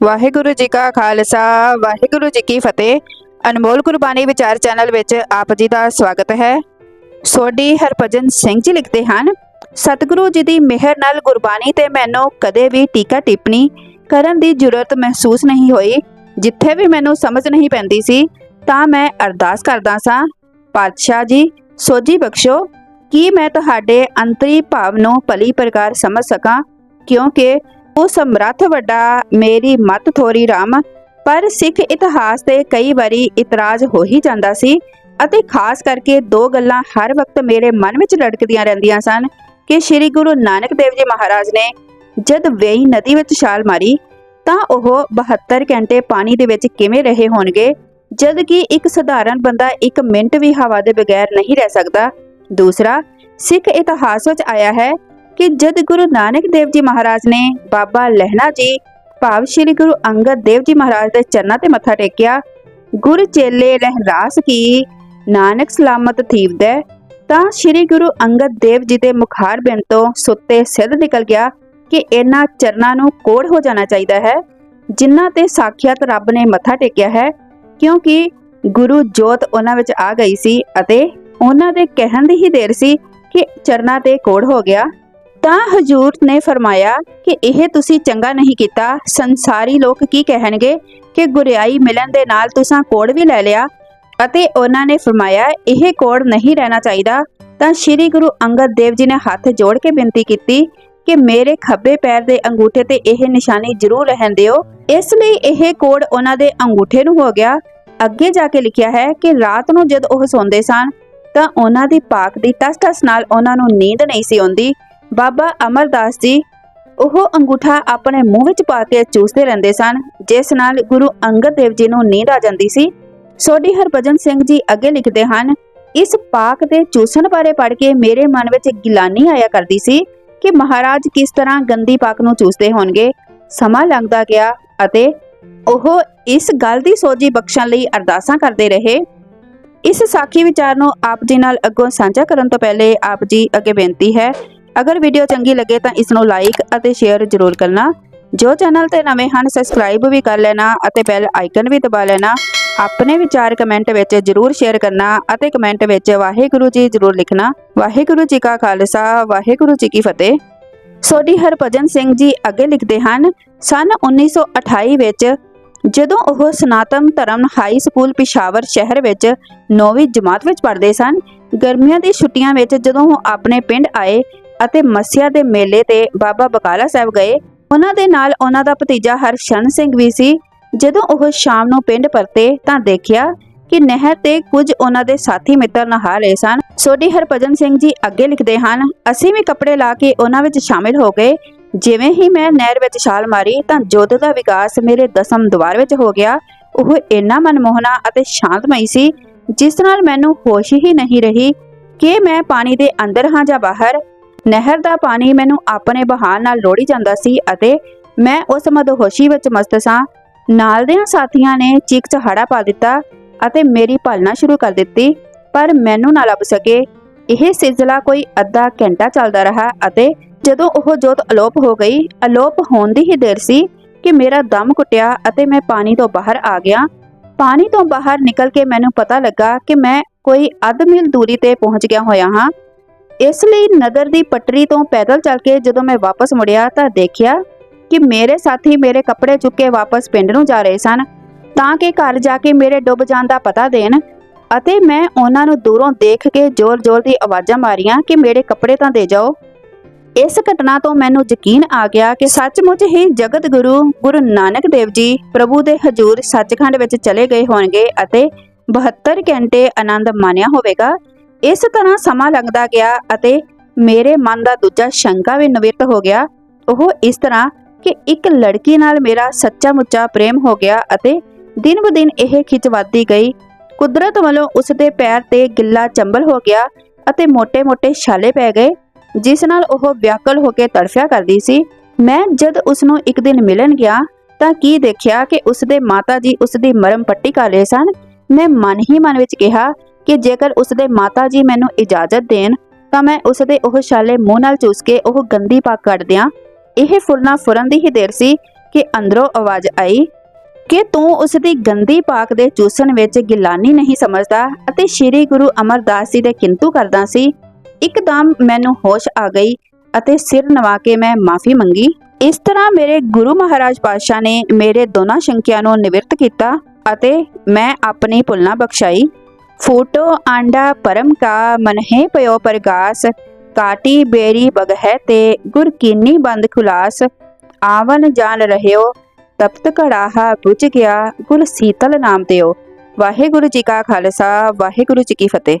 ਵਾਹਿਗੁਰੂ ਜੀ ਕਾ ਖਾਲਸਾ, ਵਾਹਿਗੁਰੂ ਜੀ ਕੀ ਫਤਿਹ। ਅਨਮੋਲ ਗੁਰਬਾਣੀ ਵਿਚਾਰ ਚੈਨਲ ਵਿੱਚ ਆਪ ਜੀ ਦਾ ਸਵਾਗਤ ਹੈ। ਸੋਢੀ ਹਰਭਜਨ ਸਿੰਘ ਜੀ ਲਿਖਦੇ ਹਨ, ਸਤਿਗੁਰੂ ਜੀ ਦੀ ਮਿਹਰ ਨਾਲ ਗੁਰਬਾਣੀ ਤੇ ਮੈਨੂੰ ਕਦੇ ਵੀ ਟੀਕਾ ਟਿੱਪਣੀ ਕਰਨ ਦੀ ਜ਼ਰੂਰਤ ਮਹਿਸੂਸ ਨਹੀਂ ਹੋਈ। ਜਿੱਥੇ ਵੀ ਮੈਨੂੰ ਸਮਝ ਨਹੀਂ ਪੈਂਦੀ ਸੀ, ਤਾਂ ਮੈਂ ਅਰਦਾਸ ਕਰਦਾ ਸਾਂ, ਪਾਤਸ਼ਾਹ ਜੀ, ਸੋਝੀ ਬਖਸ਼ੋ। ਕੀ ਮੈਂ ਤੁਹਾਡੇ ਅੰਤਰੀ ਭਾਵ ਨੂੰ ਭਲੀ ਪ੍ਰਕਾਰ ਸਮਝ ਸਕਾਂ? ਕਿਉਂਕਿ ਉਹ ਸਮਰੱਥ ਵੱਡਾ, ਮੇਰੀ ਮਤ ਥੋਰੀ ਰਾਮ। ਪਰ ਸਿੱਖ ਇਤਿਹਾਸ ਤੇ ਕਈ ਵਾਰੀ ਇਤਰਾਜ਼ ਹੋ ਹੀ ਜਾਂਦਾ ਸੀ ਅਤੇ ਖਾਸ ਕਰਕੇ ਦੋ ਗੱਲਾਂ ਹਰ ਵਕਤ ਮੇਰੇ ਮਨ ਵਿੱਚ ਲੜਕਦੀਆਂ ਰਹਿੰਦੀਆਂ ਸਨ ਕਿ ਸ੍ਰੀ ਗੁਰੂ ਨਾਨਕ ਦੇਵ ਜੀ ਮਹਾਰਾਜ ਨੇ ਜਦ ਵੇਈ ਨਦੀ ਵਿੱਚ ਛਾਲ ਮਾਰੀ ਤਾਂ ਉਹ 72 ਘੰਟੇ ਪਾਣੀ ਦੇ ਵਿੱਚ ਕਿਵੇਂ ਰਹੇ ਹੋਣਗੇ, ਜਦ ਕਿ ਇੱਕ ਸਧਾਰਨ ਬੰਦਾ ਇੱਕ ਮਿੰਟ ਵੀ ਹਵਾ ਦੇ ਬਗੈਰ ਨਹੀਂ ਰਹਿ ਸਕਦਾ। ਦੂਸਰਾ, ਸਿੱਖ ਇਤਿਹਾਸ ਵਿੱਚ ਆਇਆ ਹੈ ਕਿ ਜਦ ਗੁਰੂ ਨਾਨਕ ਦੇਵ ਜੀ ਮਹਾਰਾਜ ਨੇ ਬਾਬਾ ਲਹਿਣਾ ਜੀ, ਭਾਵ ਸ੍ਰੀ ਗੁਰੂ ਅੰਗਦ ਦੇਵ ਜੀ ਮਹਾਰਾਜ ਦੇ ਚਰਨਾਂ ਤੇ ਮੱਥਾ ਟੇਕਿਆ, ਗੁਰ ਚੇਲੇ ਲਹਿਰਾਸ ਕੀ, ਨਾਨਕ ਸਲਾਮਤ ਥੀਵਦੈ ਤਾਂ ਸ੍ਰੀ ਗੁਰੂ ਅੰਗਦ ਦੇਵ ਜੀ ਦੇ ਮੁਖਾਰ ਬਿੰਦ ਤੋਂ ਸੁੱਤੇ ਸਿੱਧ ਨਿਕਲ ਗਿਆ ਕਿ ਇਹਨਾਂ ਚਰਨਾਂ ਨੂੰ ਕੋੜ ਹੋ ਜਾਣਾ ਚਾਹੀਦਾ ਹੈ, ਜਿਨ੍ਹਾਂ ਤੇ ਸਾਖਿਆਤ ਰੱਬ ਨੇ ਮੱਥਾ ਟੇਕਿਆ ਹੈ, ਕਿਉਂਕਿ ਗੁਰੂ ਜੋਤ ਉਹਨਾਂ ਵਿੱਚ ਆ ਗਈ ਸੀ ਅਤੇ ਉਹਨਾਂ ਦੇ ਕਹਿਣ ਦੀ ਹੀ ਦੇਰ ਸੀ ਕਿ ਚਰਨਾਂ ਤੇ ਕੋੜ ਹੋ ਗਿਆ। ਤਾਂ ਹਜੂਰ ਨੇ ਫਰਮਾਇਆ ਕਿ ਇਹ ਤੁਸੀਂ ਚੰਗਾ ਨਹੀਂ ਕੀਤਾ। ਸੰਸਾਰੀ ਲੋਕ ਕੀ ਕਹਿਣਗੇ ਕਿ ਗੁਰਿਆਈ ਮਿਲਣ ਦੇ ਨਾਲ ਤੁਸੀਂ ਕੋੜ ਵੀ ਲੈ ਲਿਆ? ਅਤੇ ਉਹਨਾਂ ਨੇ ਫਰਮਾਇਆ, ਇਹ ਕੋੜ ਨਹੀਂ ਰਹਿਣਾ ਚਾਹੀਦਾ। ਤਾਂ ਸ੍ਰੀ ਗੁਰੂ ਅੰਗਦ ਦੇਵ ਜੀ ਨੇ ਹੱਥ ਜੋੜ ਕੇ ਬੇਨਤੀ ਕੀਤੀ ਕਿ ਮੇਰੇ ਖੱਬੇ ਪੈਰ ਦੇ ਅੰਗੂਠੇ ਤੇ ਇਹ ਨਿਸ਼ਾਨੀ ਜ਼ਰੂਰ ਰਹਿਣ ਦਿਓ। ਇਸ ਲਈ ਇਹ ਕੋੜ ਉਹਨਾਂ ਦੇ ਅੰਗੂਠੇ ਨੂੰ ਹੋ ਗਿਆ। ਅੱਗੇ ਜਾ ਕੇ ਲਿਖਿਆ ਹੈ ਕਿ ਰਾਤ ਨੂੰ ਜਦ ਉਹ ਸੌਂਦੇ ਸਨ, ਤਾਂ ਉਹਨਾਂ ਦੀ ਪਾਕ ਦੀ ਟਸ-ਟਸ ਨਾਲ ਉਹਨਾਂ ਨੂੰ ਨੀਂਦ ਨਹੀਂ ਸੀ ਆਉਂਦੀ। ਬਾਬਾ ਅਮਰਦਾਸ ਜੀ ਉਹ ਅੰਗੂਠਾ ਆਪਣੇ ਮੂੰਹ ਵਿੱਚ ਪਾ ਕੇ ਚੂਸਦੇ ਰਹਿੰਦੇ ਸਨ, ਜਿਸ ਨਾਲ ਗੁਰੂ ਅੰਗਦ ਦੇਵ ਜੀ ਨੂੰ ਨੀਂਦ ਆ ਜਾਂਦੀ ਸੀ। ਸੋਢੀ ਹਰਭਜਨ ਸਿੰਘ ਜੀ ਅੱਗੇ ਲਿਖਦੇ ਹਨ, ਇਸ ਪਾਕ ਦੇ ਚੂਸਣ ਬਾਰੇ ਪੜ੍ਹ ਕੇ ਮੇਰੇ ਮਨ ਵਿੱਚ ਗਿਲਾਨੀ ਆਇਆ ਕਰਦੀ ਸੀ ਕਿ ਮਹਾਰਾਜ ਕਿਸ ਤਰ੍ਹਾਂ ਗੰਦੀ ਪਾਕ ਨੂੰ ਚੂਸਦੇ ਹੋਣਗੇ। ਸਮਾਂ ਲੰਘਦਾ ਗਿਆ ਅਤੇ ਉਹ ਇਸ ਗੱਲ ਦੀ ਸੋਝੀ ਬਖਸ਼ਣ ਲਈ ਅਰਦਾਸਾਂ ਕਰਦੇ ਰਹੇ। ਇਸ ਸਾਖੀ ਵਿਚਾਰ ਨੂੰ ਆਪ ਜੀ ਨਾਲ ਅੱਗੋਂ ਸਾਂਝਾ ਕਰਨ ਤੋਂ ਪਹਿਲੇ ਆਪ ਜੀ ਅੱਗੇ ਬੇਨਤੀ ਹੈ ਅਗਰ ਵੀਡੀਓ ਚੰਗੀ ਲੱਗੇ ਤਾਂ ਇਸ ਨੂੰ ਲਾਈਕ ਅਤੇ ਸ਼ੇਅਰ ਜ਼ਰੂਰ ਕਰਨਾ। ਜੋ ਚੈਨਲ ਤੇ ਨਵੇਂ ਹਨ ਸਬਸਕ੍ਰਾਈਬ ਵੀ ਕਰ ਲੈਣਾ ਅਤੇ ਬੈਲ ਆਈਕਨ ਵੀ ਦਬਾ ਲੈਣਾ। ਆਪਣੇ ਵਿਚਾਰ ਕਮੈਂਟ ਵਿੱਚ ਜ਼ਰੂਰ ਸ਼ੇਅਰ ਕਰਨਾ ਅਤੇ ਕਮੈਂਟ ਵਿੱਚ ਵਾਹਿਗੁਰੂ ਜੀ ਜ਼ਰੂਰ ਲਿਖਣਾ। ਵਾਹਿਗੁਰੂ ਜੀ ਕਾ ਖਾਲਸਾ, ਵਾਹਿਗੁਰੂ ਜੀ ਕੀ ਫਤਿਹ। ਸੋਢੀ ਹਰਭਜਨ ਸਿੰਘ ਜੀ ਅੱਗੇ ਲਿਖਦੇ ਹਨ, ਸਨ 1928 ਵਿੱਚ ਜਦੋਂ ਉਹ ਸਨਾਤਨ ਧਰਮ ਹਾਈ ਸਕੂਲ ਪਿਸ਼ਾਵਰ ਸ਼ਹਿਰ ਵਿੱਚ ਨੌਵੀਂ ਜਮਾਤ ਵਿੱਚ ਪੜ੍ਹਦੇ ਸਨ, ਗਰਮੀਆਂ ਦੀ ਛੁੱਟੀਆਂ ਵਿੱਚ ਜਦੋਂ ਉਹ ਆਪਣੇ ਪਿੰਡ ਆਏ ਅਤੇ ਮੱਸਿਆ ਦੇ ਮੇਲੇ ਤੇ ਬਾਬਾ ਬਕਾਲਾ ਸਾਹਿਬ ਗਏ। ਉਹਨਾਂ ਦੇ ਨਾਲ ਉਹਨਾਂ ਦਾ ਭਤੀਜਾ ਹਰਸ਼ਨ ਸਿੰਘ ਵੀ ਸੀ। ਜਦੋਂ ਉਹ ਸ਼ਾਮ ਨੂੰ ਪਿੰਡ ਪਰਤੇ ਤਾਂ ਦੇਖਿਆ ਕਿ ਨਹਿਰ ਤੇ ਕੁਝ ਉਹਨਾਂ ਦੇ ਸਾਥੀ ਮਿੱਤਰ ਨਹਾ ਰਹੇ ਸਨ। ਸੋਢੀ ਹਰਭਜਨ ਸਿੰਘ ਜੀ ਅੱਗੇ ਲਿਖਦੇ ਹਨ, ਅਸੀਂ ਵੀ ਕੱਪੜੇ ਲਾ ਕੇ ਉਹਨਾਂ ਵਿੱਚ ਸ਼ਾਮਿਲ ਹੋ ਗਏ। ਜਿਵੇਂ ਹੀ ਮੈਂ ਨਹਿਰ ਵਿੱਚ ਛਾਲ ਮਾਰੀ ਤਾਂ ਜੋਤ ਦਾ ਵਿਕਾਸ ਮੇਰੇ ਦਸਮ ਦੁਆਰ ਵਿੱਚ ਹੋ ਗਿਆ। ਉਹ ਇੰਨਾ ਮਨਮੋਹਣਾ ਅਤੇ ਸ਼ਾਂਤਮਈ ਸੀ, ਜਿਸ ਨਾਲ ਮੈਨੂੰ ਹੋਸ਼ ਹੀ ਨਹੀਂ ਰਹੀ ਕਿ ਮੈਂ ਪਾਣੀ ਦੇ ਅੰਦਰ ਹਾਂ ਜਾਂ ਬਾਹਰ। ਨਹਿਰ ਦਾ ਪਾਣੀ ਮੈਨੂੰ ਆਪਣੇ ਬਹਾਨ ਨਾਲ ਲੋੜੀ ਜਾਂਦਾ ਸੀ ਅਤੇ ਮੈਂ ਉਸ ਮਦਹੋਸ਼ੀ ਵਿੱਚ ਮਸਤ ਸਾਂ। ਨਾਲ ਦੇ ਸਾਥੀਆਂ ਨੇ ਚੀਕ ਚਹਾੜਾ ਪਾ ਦਿੱਤਾ ਅਤੇ ਮੇਰੀ ਭਾਲਣਾ ਸ਼ੁਰੂ ਕਰ ਦਿੱਤੀ, ਪਰ ਮੈਨੂੰ ਨਾ ਲੱਭ ਸਕੇ। ਇਹ ਸਿਲਸਿਲਾ ਕੋਈ ਅੱਧਾ ਘੰਟਾ ਚੱਲਦਾ ਰਿਹਾ ਅਤੇ ਜਦੋਂ ਉਹ ਜੋਤ ਅਲੋਪ ਹੋ ਗਈ, ਅਲੋਪ ਹੋਣ ਦੀ ਹੀ ਦੇਰ ਸੀ ਕਿ ਮੇਰਾ ਦਮ ਘੁੱਟਿਆ ਅਤੇ ਮੈਂ ਪਾਣੀ ਤੋਂ ਬਾਹਰ ਆ ਗਿਆ। ਪਾਣੀ ਤੋਂ ਬਾਹਰ ਨਿਕਲ ਕੇ ਮੈਨੂੰ ਪਤਾ ਲੱਗਾ ਕਿ ਮੈਂ ਕੋਈ ਅੱਧ ਮੀਲ ਦੂਰੀ ਤੇ ਪਹੁੰਚ ਗਿਆ ਹੋਇਆ ਹਾਂ। ਇਸ ਲਈ ਨਗਰ ਦੀ ਪਟਰੀ ਤੋਂ ਪੈਦਲ ਚੱਲ ਕੇ ਜਦੋਂ ਮੈਂ ਵਾਪਸ ਮੁੜਿਆ ਤਾਂ ਦੇਖਿਆ ਕਿ ਮੇਰੇ ਸਾਥੀ ਮੇਰੇ ਕੱਪੜੇ ਚੁੱਕ ਕੇ ਵਾਪਸ ਪਿੰਡ ਨੂੰ ਜਾ ਰਹੇ ਸਨ, ਤਾਂ ਕਿ ਘਰ ਜਾ ਕੇ ਮੇਰੇ ਡੁੱਬ ਜਾਣ ਦਾ ਪਤਾ ਦੇਣ ਅਤੇ ਮੈਂ ਉਹਨਾਂ ਨੂੰ ਦੂਰੋਂ ਦੇਖ ਕੇ ਜ਼ੋਰ-ਜ਼ੋਰ ਦੀ ਆਵਾਜ਼ਾਂ ਮਾਰੀਆਂ ਕਿ ਮੇਰੇ ਕੱਪੜੇ ਤਾਂ ਦੇ ਜਾਓ। ਇਸ ਘਟਨਾ ਤੋਂ ਮੈਨੂੰ ਯਕੀਨ ਆ ਗਿਆ ਕਿ ਸੱਚਮੁੱਚ ਹੀ ਜਗਤ ਗੁਰੂ ਗੁਰੂ ਨਾਨਕ ਦੇਵ ਜੀ, ਪ੍ਰਭੂ ਦੇ ਹਜ਼ੂਰ ਸੱਚਖੰਡ ਵਿੱਚ ਚਲੇ ਗਏ ਹੋਣਗੇ ਅਤੇ 72 ਘੰਟੇ ਆਨੰਦ ਮਾਣਿਆ ਹੋਵੇਗਾ। ਇਸ ਤਰ੍ਹਾਂ ਸਮਾਂ ਲੰਘਦਾ ਗਿਆ ਅਤੇ ਮੇਰੇ ਮਨ ਦਾ ਦੂਜਾ ਸ਼ੰਕਾ ਵੀ ਨਿਵਿਰਤ ਹੋ ਗਿਆ। ਉਹ ਇਸ ਤਰ੍ਹਾਂ ਕਿ ਇੱਕ ਲੜਕੀ ਨਾਲ ਮੇਰਾ ਸੱਚਾ ਮੁੱਚਾ ਪ੍ਰੇਮ ਹੋ ਗਿਆ ਅਤੇ ਦਿਨ ਬ ਦਿਨ ਇਹ ਖਿੱਚ ਵੱਧਦੀ ਗਈ। ਕੁਦਰਤ ਵੱਲੋਂ ਉਸ ਦੇ ਪੈਰ ਤੇ ਗਿੱਲਾ ਚੰਬਲ ਹੋ ਗਿਆ ਅਤੇ ਮੋٹے-ਮੋٹے ਛਾਲੇ ਪੈ ਗਏ, ਜਿਸ ਨਾਲ ਉਹ ਵਿਆਕਲ ਹੋ ਕੇ ਤੜਫਿਆ ਕਰਦੀ ਸੀ। ਮੈਂ ਜਦ ਉਸ ਨੂੰ ਇੱਕ ਦਿਨ ਮਿਲਣ ਗਿਆ ਤਾਂ ਕੀ ਦੇਖਿਆ ਕਿ ਉਸ ਦੇ ਮਾਤਾ ਜੀ ਉਸ ਦੀ ਮਰਮ ਪੱਟੀ ਕਰ ਰਹੇ ਸਨ। ਮੈਂ ਮਨ ਹੀ ਮਨ ਵਿੱਚ ਕਿਹਾ ਕਿ ਜੇਕਰ ਉਸ ਦੇ ਮਾਤਾ ਜੀ ਮੈਨੂੰ ਇਜਾਜ਼ਤ ਦੇਣ, ਤਾਂ ਮੈਂ ਉਸ ਦੇ ਉਹ ਛਾਲੇ ਮੂੰਹ ਨਾਲ ਚੂਸ ਕੇ ਉਹ ਗੰਦੀ ਪੱਗ ਕੱਢ ਦਿਆਂ। ਇਹ ਫੁਰਨਾ ਫੁਰਨ ਦੀ ਹੀ ਦੇਰ ਸੀ ਕਿ ਅੰਦਰੋਂ ਆਵਾਜ਼ ਆਈ ਕਿ ਤੂੰ ਉਸ ਦੀ ਗੰਦੀ ਪਾਕ ਦੇ ਚੂਸਣ ਵਿੱਚ ਗਿਲਾਨੀ ਨਹੀਂ ਸਮਝਦਾ ਅਤੇ ਸ੍ਰੀ ਗੁਰੂ ਅਮਰਦਾਸ ਜੀ ਦੇ ਕਿੰਤੂ ਕਰਦਾ ਸੀ। ਇੱਕਦਮ ਮੈਨੂੰ ਹੋਸ਼ ਆ ਗਈ ਅਤੇ ਸਿਰ ਨਵਾ ਕੇ ਮੈਂ ਮਾਫੀ ਮੰਗੀ। ਇਸ ਤਰ੍ਹਾਂ ਮੇਰੇ ਗੁਰੂ ਮਹਾਰਾਜ ਪਾਤਸ਼ਾਹ ਨੇ ਮੇਰੇ ਦੋਨਾਂ ਸ਼ੰਕਿਆਂ ਨੂੰ ਨਿਵਰਤ ਕੀਤਾ ਅਤੇ ਮੈਂ ਆਪਣੀ ਭੁੱਲਣਾ ਬਖਸ਼ਾਈ। ਫੋਟੋ ਆਂਡਾ ਪਰਮ ਕਾ ਮਨਹਿ ਪਇਓ ਪ੍ਰਗਾਸ, ਕਾਟੀ ਬੇਰੀ ਬਗਹਿ ਤੇ ਗੁਰ ਕੀਨੀ ਬੰਦ ਖੁਲਾਸ। ਆਵਨ ਜਾਣ ਰਹਿਓ, ਤਪਤ ਕੜਾਹਾ ਬੁਝ ਗਿਆ, ਗੁਰ ਸੀਤਲ ਨਾਮ ਤਿਓ ਵਾਹਿਗੁਰੂ ਜੀ ਕਾ ਖਾਲਸਾ, ਵਾਹਿਗੁਰੂ ਜੀ ਕੀ ਫਤਿਹ।